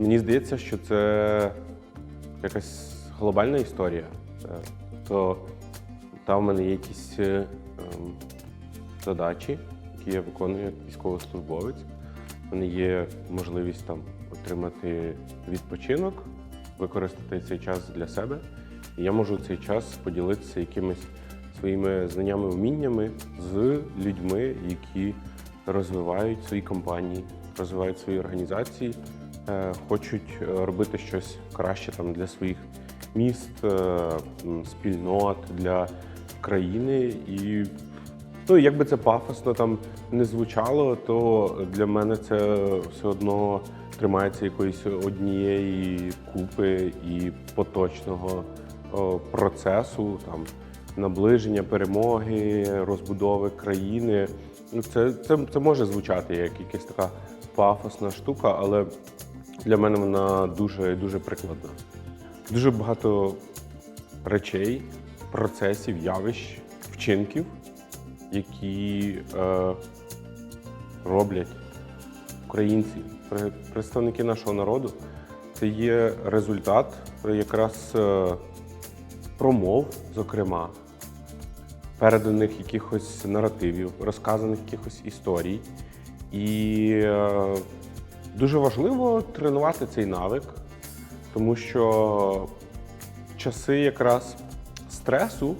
Мені здається, що це якась глобальна історія. Е, То там в мене є якісь е, ем, задачі, які я виконую як військовослужбовець. У мене є можливість там отримати відпочинок, використати цей час для себе. І я можу цей час поділитися якимись своїми знаннями, вміннями з людьми, які розвивають свої компанії, розвивають свої організації, хочуть е, робити щось краще там для своїх міст, е, спільнот, для країни. І ну, як би це пафосно там не звучало, то для мене це все одно тримається якоїсь однієї купи і поточного процесу, там наближення перемоги, розбудови країни. Ну, це, це, це може звучати як якась така пафосна штука, але для мене вона дуже дуже прикладна. Дуже багато речей, процесів, явищ, вчинків, які е, роблять українці, представники нашого народу. Це є результат якраз е, промов, зокрема, переданих якихось наративів, розказаних якихось історій. І е, дуже важливо тренувати цей навик, тому що часи якраз стресу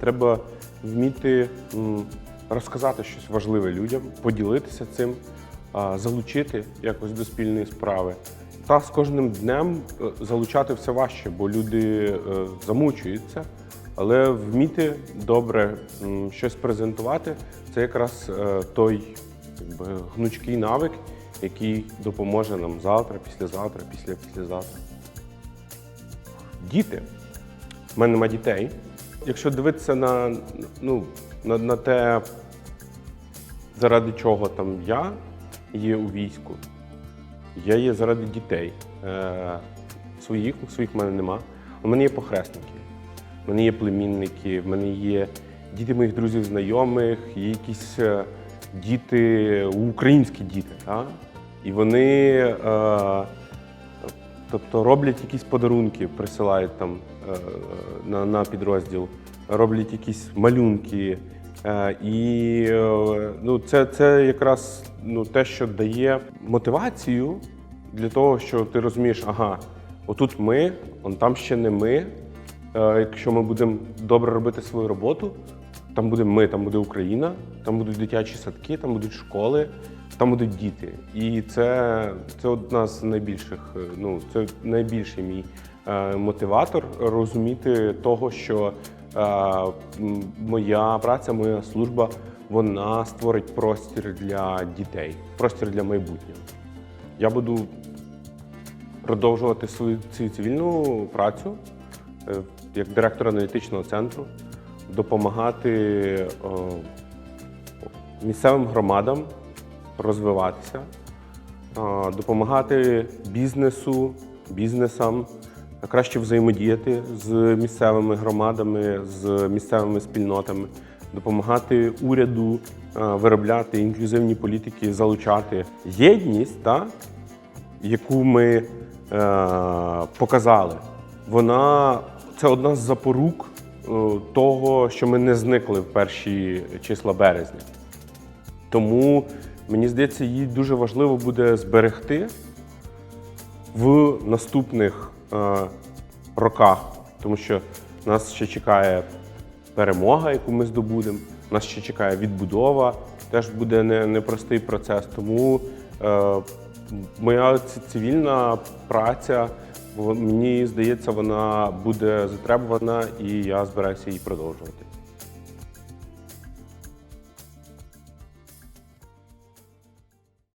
треба вміти розказати щось важливе людям, поділитися цим, залучити якось до спільної справи. Та з кожним днем е, залучати все важче, бо люди е, замучуються. Але вміти добре щось презентувати це якраз е, той якби, гнучкий навик, який допоможе нам завтра, післязавтра, після післязавтра. Діти. У мене нема дітей. Якщо дивитися на, ну, на, на те, заради чого там я є у війську, я є заради дітей. Е, своїх, своїх в мене нема. У мене є похресники, в мене є племінники, в мене є діти моїх друзів, знайомих, є якісь е, діти, українські діти. Так? І вони е, тобто роблять якісь подарунки, присилають там е, на, на підрозділ, роблять якісь малюнки. Е, І е, ну, це, це якраз ну, те, що дає мотивацію для того, що ти розумієш, ага, отут ми, он там ще не ми. Е, Якщо ми будемо добре робити свою роботу, там будемо ми, там буде Україна, там будуть дитячі садки, там будуть школи, там будуть діти. І це, це одна з найбільших, е, ну це найбільший мій е, мотиватор розуміти того, що е, моя праця, моя служба, вона створить простір для дітей, простір для майбутнього. Я буду продовжувати свою цю цивільну працю е, як директор аналітичного центру, допомагати е, місцевим громадам розвиватися, е, допомагати бізнесу, бізнесам краще взаємодіяти з місцевими громадами, з місцевими спільнотами, допомагати уряду е, виробляти інклюзивні політики, залучати єдність, та, яку ми е, показали, вона це одна з запорук того, що ми не зникли в перші числа березня. Тому мені здається, її дуже важливо буде зберегти в наступних е, роках, тому що нас ще чекає перемога, яку ми здобудемо. Нас ще чекає відбудова, теж буде не- непростий процес. Тому е, моя цивільна праця, мені здається, вона буде затребувана, і я збираюся її продовжувати.